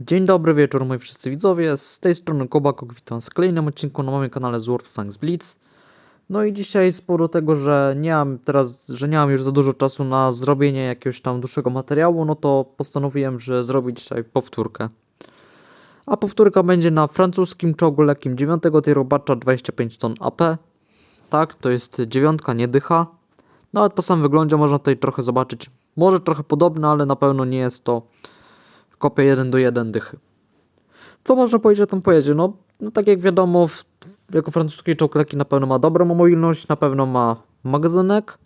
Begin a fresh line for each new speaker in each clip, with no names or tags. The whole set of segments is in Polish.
Dzień dobry, wieczór moi wszyscy widzowie, z tej strony Kobakok, witam w kolejnym odcinku na moim kanale z World of Tanks Blitz. No i dzisiaj z powodu tego, że nie mam teraz, że nie mam już za dużo czasu na zrobienie jakiegoś tam dłuższego materiału, no to postanowiłem, że zrobić dzisiaj powtórkę. A powtórka będzie na francuskim czołgu lekkim 9 tieru Bacza 25 ton AP. Tak, to jest dziewiątka, nie dycha. Nawet po samym wyglądzie można tutaj trochę zobaczyć, może trochę podobne, ale na pewno nie jest to kopia 1 do 1 dychy. Co można powiedzieć o tym pojeździe? No, no tak jak wiadomo, w, jako francuski czołg lekki na pewno ma dobrą mobilność, na pewno ma magazynek,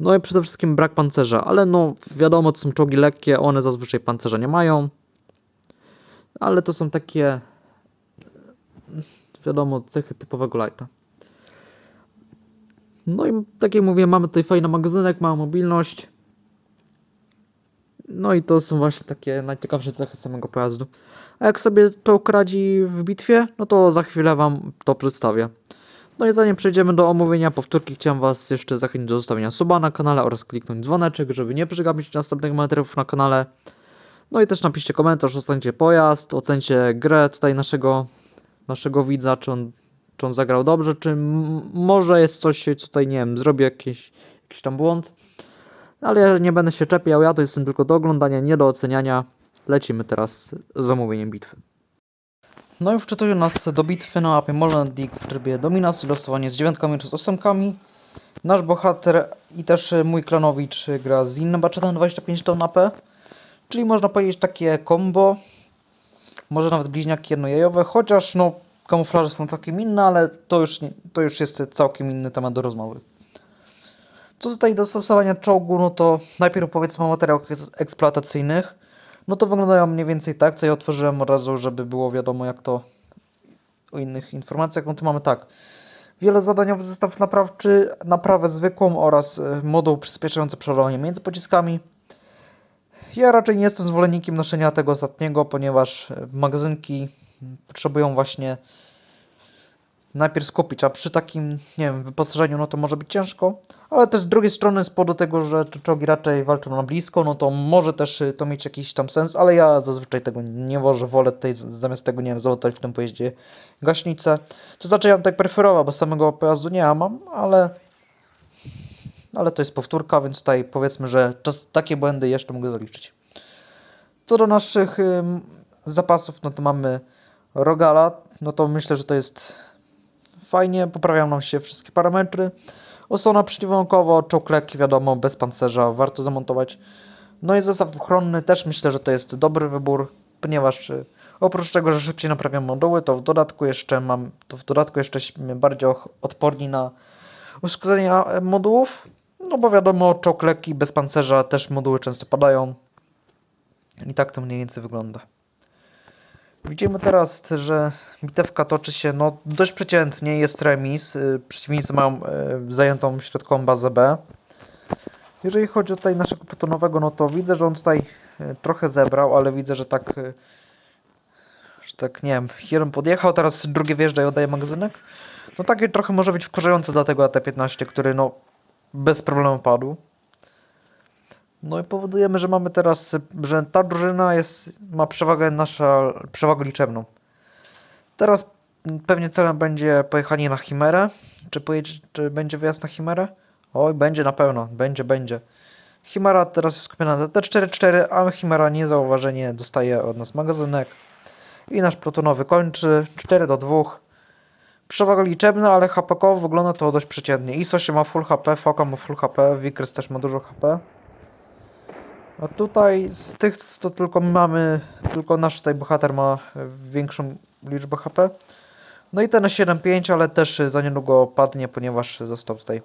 no i przede wszystkim brak pancerza, ale no wiadomo, to są czołgi lekkie, one zazwyczaj pancerza nie mają, ale to są takie, wiadomo, cechy typowego lighta. No i tak jak mówię, mamy tutaj fajny magazynek, mała mobilność, no i to są właśnie takie najciekawsze cechy samego pojazdu. A jak sobie czołg radzi w bitwie, no to za chwilę Wam to przedstawię. No i zanim przejdziemy do omówienia powtórki, chciałem Was jeszcze zachęcić do zostawienia suba na kanale oraz kliknąć dzwoneczek, żeby nie przegapić następnych materiałów na kanale. No i też napiszcie komentarz, ocencie pojazd, ocencie grę tutaj naszego, naszego widza, czy on, czy on zagrał dobrze, czy może jest coś, co tutaj, nie wiem, zrobił jakiś, jakiś tam błąd. Ale ja nie będę się czepiał, ja to jestem tylko do oglądania, nie do oceniania. Lecimy teraz z zamówieniem bitwy. No i wczytują nas do bitwy na mapie Molenbeek w trybie dominacji, losowanie z dziewiątkami czy z ósemkami. Nasz bohater i też mój klanowicz gra z innym baczetem 25 ton AP. Czyli można powiedzieć takie combo. Może nawet bliźniaki jednojajowe, chociaż no kamuflaże są całkiem inne, ale to już, nie, to już jest całkiem inny temat do rozmowy. Co tutaj do stosowania czołgu, no to najpierw powiedzmy o materiałach eks- eksploatacyjnych. No to wyglądają mniej więcej tak, co ja otworzyłem od razu, żeby było wiadomo jak to o innych informacjach. No to mamy tak. Wielozadaniowy zestaw naprawczy, naprawę zwykłą oraz e, moduł przyspieszający przeładowanie między pociskami. Ja raczej nie jestem zwolennikiem noszenia tego ostatniego, ponieważ e, magazynki potrzebują właśnie najpierw skupić, a przy takim, nie wiem, wyposażeniu, no to może być ciężko, ale też z drugiej strony z powodu tego, że te czołgi raczej walczą na blisko, no to może też y, to mieć jakiś tam sens, ale ja zazwyczaj tego nie wożę, wolę zamiast tego, nie wiem, załatać w tym pojeździe gaśnicę. To znaczy ja bym tak preferował, bo samego pojazdu nie mam, ale ale to jest powtórka, więc tutaj powiedzmy, że czas, takie błędy jeszcze mogę zaliczyć. Co do naszych ym, zapasów, no to mamy Rogala, no to myślę, że to jest fajnie, poprawiają nam się wszystkie parametry. Osłona przeciwłamkowa, czołg lekki, wiadomo, bez pancerza, warto zamontować. No i zestaw ochronny też myślę, że to jest dobry wybór, ponieważ y, oprócz tego, że szybciej naprawiam moduły, to w dodatku jeszcze mam, to w dodatku jesteśmy bardziej odporni na uszkodzenia e, modułów. No bo wiadomo, czołg lekki, bez pancerza, też moduły często padają. I tak to mniej więcej wygląda. Widzimy teraz, że bitewka toczy się no, dość przeciętnie, jest remis. y, Przeciwnicy mają y, zajętą środkową bazę B. Jeżeli chodzi o tutaj naszego plutonowego, no to widzę, że on tutaj y, trochę zebrał, ale widzę, że tak, że tak nie wiem, jeden podjechał, teraz drugi wjeżdża i oddaje magazynek. No takie trochę może być wkurzające dla tego AT-15, który no bez problemu padł. No i powodujemy, że mamy teraz, że ta drużyna jest, ma przewagę nasza, przewagę liczebną. Teraz pewnie celem będzie pojechanie na Chimerę. Czy, pojedzie, czy będzie wyjazd na Chimerę? Oj, będzie na pewno, będzie, będzie. Chimera teraz jest skupiona na T44, a Chimera niezauważenie dostaje od nas magazynek. I nasz plutonowy kończy 4 do 2. Przewaga liczebna, ale HP-kowo wygląda to dość przeciętnie. ISO się ma full HP, Foka ma full HP, Vickers też ma dużo HP. A tutaj z tych to tylko mamy, tylko nasz tutaj bohater ma e, większą liczbę HP. No i ten na 7.5, ale też e, za niedługo padnie, ponieważ został tutaj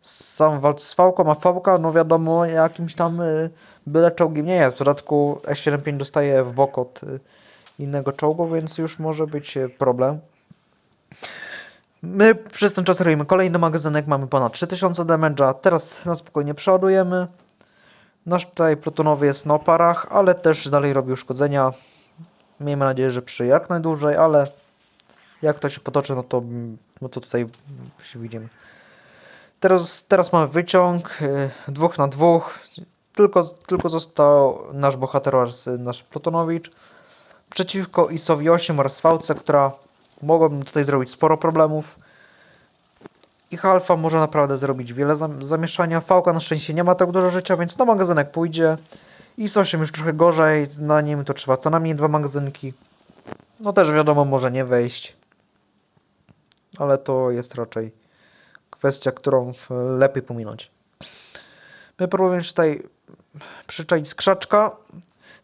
sam walcz z Fałką, a Fałka, no wiadomo, jakimś tam y, byle czołgiem nie jest. W dodatku S75 dostaje w bok od innego czołgu, więc już może być problem. My przez ten czas robimy kolejny magazynek, mamy ponad 3000 damage'a, teraz na spokojnie przeładujemy. Nasz tutaj plutonowy jest na oparach, ale też dalej robi uszkodzenia. Miejmy nadzieję, że przy jak najdłużej, ale jak to się potoczy, no to, no to tutaj się widzimy. Teraz, teraz mamy wyciąg y, dwóch na dwóch. tylko, tylko został nasz bohater oraz nasz Plutonowicz przeciwko Isowi 8 oraz Fałce, która mogłaby tutaj zrobić sporo problemów. Ich alfa może naprawdę zrobić wiele zam- zamieszania. Fałka na szczęście nie ma tak dużo życia, więc na magazynek pójdzie. IS 8 już trochę gorzej, na nim to trzeba co najmniej dwa magazynki. No też wiadomo, może nie wejść. Ale to jest raczej kwestia, którą lepiej pominąć. My próbujemy tutaj przyczaić skrzaczka.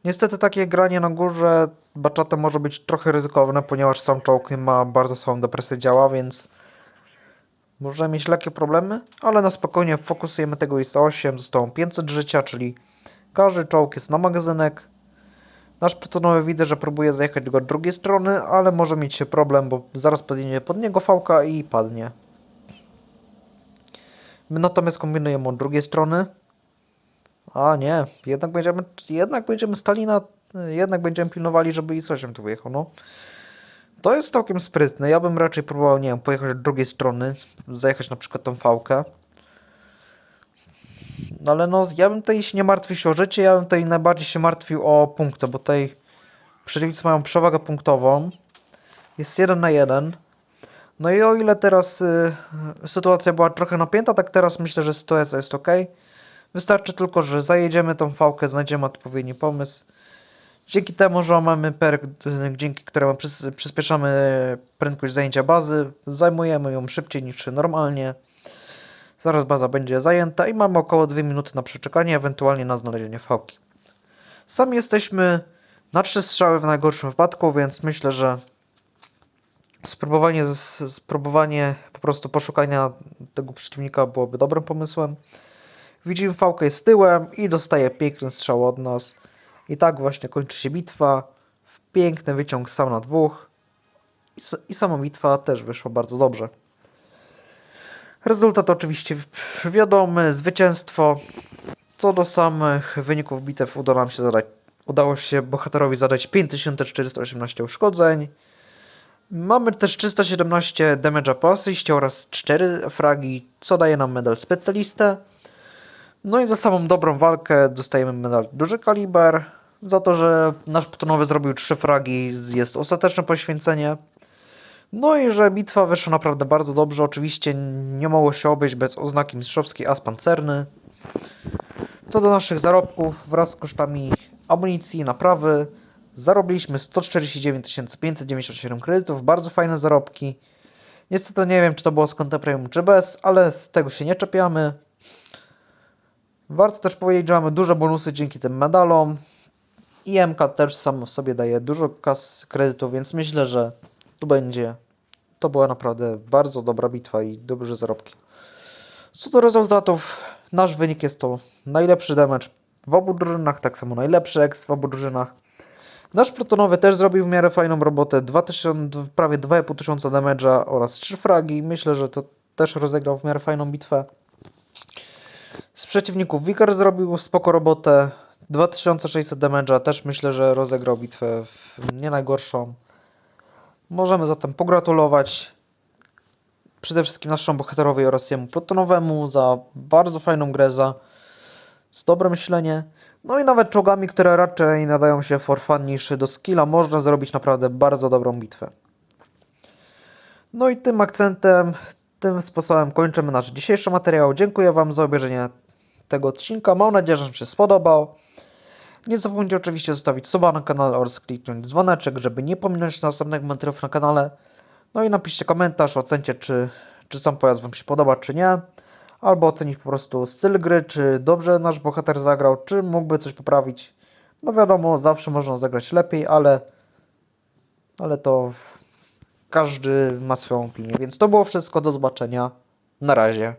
Niestety takie granie na górze baczatem może być trochę ryzykowne, ponieważ sam czołg ma bardzo słabą depresję działa, więc możemy mieć lekkie problemy, ale na spokojnie fokusujemy tego IS 8, zostało 500 życia, czyli każdy czołg jest na magazynek. Nasz plutonowy widzę, że próbuje zajechać go od drugiej strony, ale może mieć się problem, bo zaraz podjedzie pod niego fałka i padnie. My natomiast kombinujemy od drugiej strony. A nie, jednak będziemy, jednak będziemy stali na, jednak będziemy pilnowali, żeby IS-8 tu wyjechał, no. To jest całkiem sprytne. Ja bym raczej próbował, nie wiem, pojechać od drugiej strony, zajechać na przykład tą fałkę. No ale no, ja bym tutaj się nie martwił się o życie, ja bym tutaj najbardziej się martwił o punkty, bo tutaj przeciwnicy mają przewagę punktową. Jest 1 na 1. No i o ile teraz y, sytuacja była trochę napięta, tak teraz myślę, że sytuacja jest ok. Wystarczy tylko, że zajedziemy tą fałkę, znajdziemy odpowiedni pomysł. Dzięki temu, że mamy perk, dzięki któremu przys przyspieszamy prędkość zajęcia bazy, zajmujemy ją szybciej niż normalnie. Zaraz baza będzie zajęta i mamy około 2 minuty na przeczekanie, ewentualnie na znalezienie fałki. Sami jesteśmy na 3 strzały w najgorszym wypadku, więc myślę, że spróbowanie, spróbowanie po prostu poszukania tego przeciwnika byłoby dobrym pomysłem. Widzimy fałkę jest tyłem i dostaje piękny strzał od nas. I tak właśnie kończy się bitwa. Piękny wyciąg sam na dwóch. I, I sama bitwa też wyszła bardzo dobrze. Rezultat oczywiście wiadomy, zwycięstwo. Co do samych wyników bitew udało nam się zadać, udało się bohaterowi zadać 5418 uszkodzeń. Mamy też 317 damage'a po asyście oraz 4 fragi, co daje nam medal specjalistę. No i za samą dobrą walkę dostajemy medal duży kaliber. Za to, że nasz plutonowy zrobił 3 fragi jest ostateczne poświęcenie. No i że bitwa wyszła naprawdę bardzo dobrze. Oczywiście nie mogło się obejść bez oznaki mistrzowskiej as pancerny. Co do naszych zarobków, wraz z kosztami amunicji i naprawy, zarobiliśmy 149 597 kredytów. Bardzo fajne zarobki. Niestety nie wiem, czy to było z kontem premium, czy bez, ale tego się nie czepiamy. Warto też powiedzieć, że mamy duże bonusy dzięki tym medalom. I MK też sam w sobie daje dużo kas kredytów, więc myślę, że tu będzie. To była naprawdę bardzo dobra bitwa i duże zarobki. Co do rezultatów, nasz wynik jest to najlepszy damage w obu drużynach, tak samo najlepszy ex w obu drużynach. Nasz plutonowy też zrobił w miarę fajną robotę, 2000, prawie 2,5 tysiąca damage'a oraz 3 fragi. Myślę, że to też rozegrał w miarę fajną bitwę. Z przeciwników Wikar zrobił spoko robotę, 2600 damage'a, też myślę, że rozegrał bitwę w nie najgorszą. Możemy zatem pogratulować przede wszystkim naszemu bohaterowi oraz jemu plutonowemu za bardzo fajną grę, za z dobre myślenie. No i nawet czołgami, które raczej nadają się for fun niż do skilla, można zrobić naprawdę bardzo dobrą bitwę. No i tym akcentem, tym sposobem kończymy nasz dzisiejszy materiał. Dziękuję Wam za obejrzenie tego odcinka. Mam nadzieję, że Wam się spodobał. Nie zapomnijcie oczywiście zostawić suba na kanale oraz kliknąć dzwoneczek, żeby nie pominąć następnych materiałów na kanale. No i napiszcie komentarz, ocencie czy, czy sam pojazd Wam się podoba, czy nie. Albo ocenić po prostu styl gry, czy dobrze nasz bohater zagrał, czy mógłby coś poprawić. No wiadomo, zawsze można zagrać lepiej, ale, ale to każdy ma swoją opinię. Więc to było wszystko, do zobaczenia. Na razie.